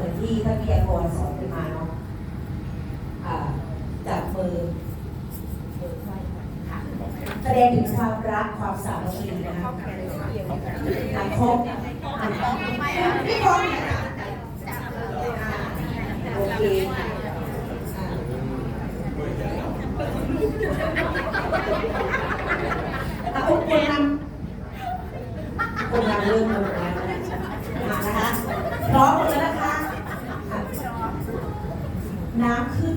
มือนที่ท่านวิยากรสอนขึ้นมาเนาะอ่าจับมือแสดงถึงความรักความสามัคคีนะคะหลังครบพี่พงษ์โอเคค่อ่าเอาคนนำคนนำเริ่มคนนำมานะคะพร้อมแล้ว น้ำขึ้น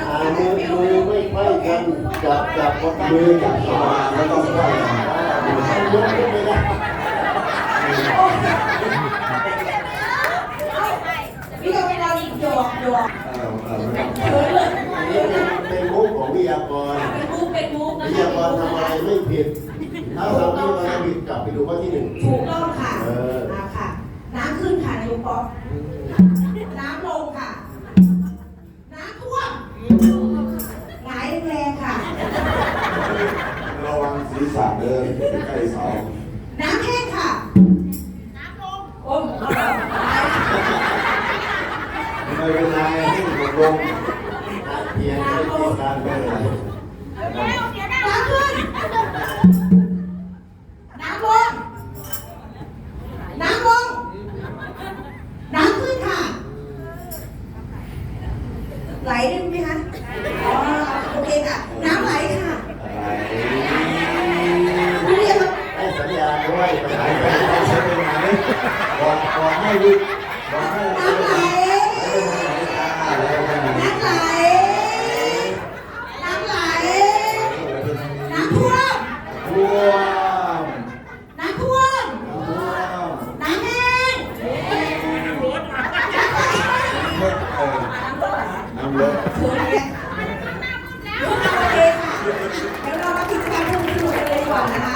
อ่ามือมือไม่ไขว้กันจับจับมือจับสมาแล้วต้องไขว้กันมือให้ยกขึ้นไม่ได้พี่ก็ไม่ได้หยอกหยอกอ้าวอ้าวเลยเป็นมุกของวิทยากรเป็นมุกเป็นมุกนะวิทยากรทำอะไรไม่ผิด ถ้าทำที่มันผิดกลับไปดูข้อที่หนึ่ง ถูกต้องค่ะเออมาค่ะ น้ำขึ้นค่ะนายกป๊อกน้ำลงค่ะ น้ำท่วมหงายแรงๆค่ะ ระวังศีรษะเดินใกล้เสาน้ำแห้งค่ะ น้ำลงโอ้ยเอาเหรอไม่เป็นไรให้ตกลงเพียงแค่ที่การไม่เป็นไร ไหลได้ไหมคะอ๋อโอเคค่ะ น้ำไหลค่ะอะไรเรียกว่าให้สัญญาด้วยไปไหนไปไหนใช้เปไหนบอกบอกให้วิบอกให้ น้ำไหล ไปไหนอะไรไปไหน น้ำไหล น้ำไหล น้ำท่วม ท่วม น้ำท่วม ท่วม น้ำแห้ง เล็ดเออ น้ำท่วมเหรอ น้ำเล็ด เขินเนี่ยโอ เดี๋ยวเรามากิจกรรมสนุกๆกันเลยดีกว่านะคะ